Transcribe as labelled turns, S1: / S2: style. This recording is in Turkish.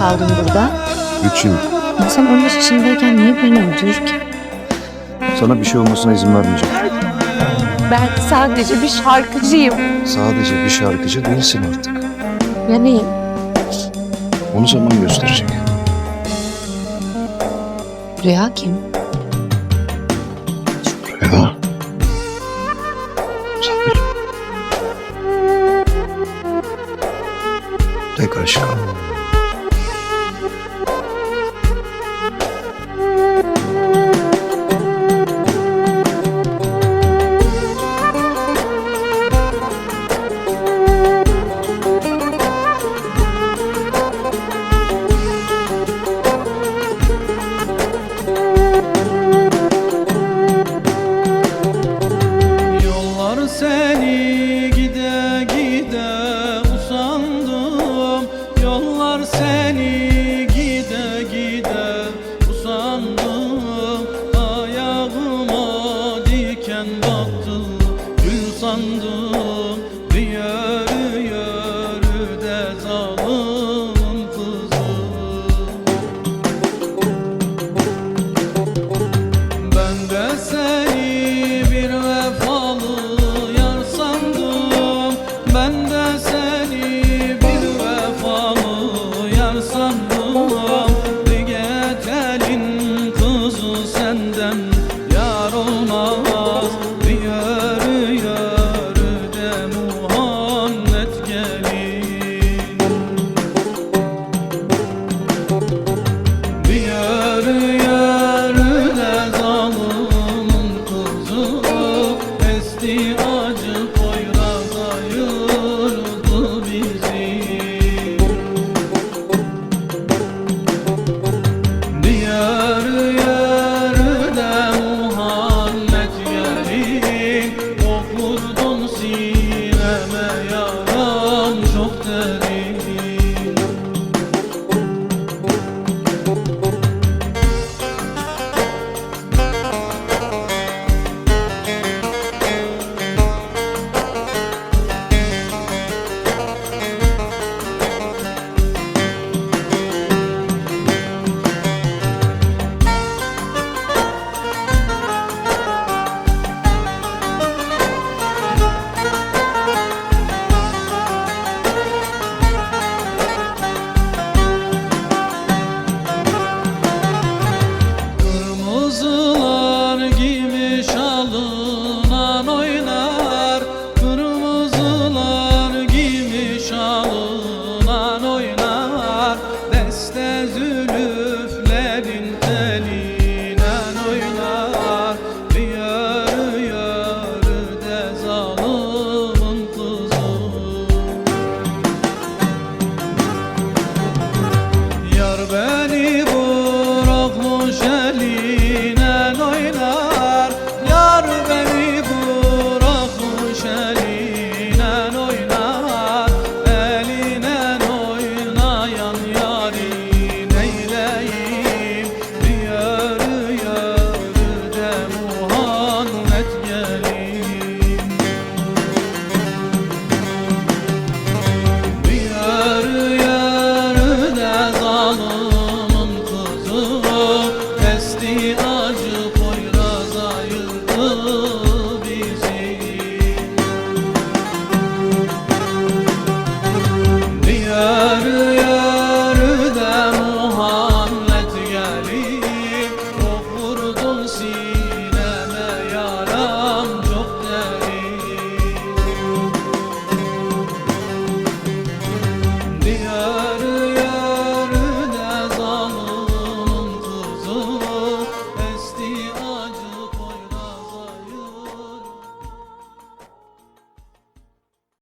S1: kaldın burada?
S2: Üç yıl.
S1: Sen 15 yaşındayken niye birini öldürür ki?
S2: Sana bir şey olmasına izin vermeyeceğim.
S1: Ben sadece bir şarkıcıyım.
S2: Sadece bir şarkıcı değilsin artık.
S1: Ya neyim?
S2: Onu zaman gösterecek.
S1: Rüya kim?
S2: Sen bil. Tek aşkım.
S3: Gül sandım Bir yürü yürü de zalim kızım Ben de seni bir vefalı yar sandım. Ben de seni bir vefalı yar sandım. Bir gecenin kızı senden Esti acı koyrak ayırdı bizi. Yürü de Muhammed gelin Okurdun sineme estás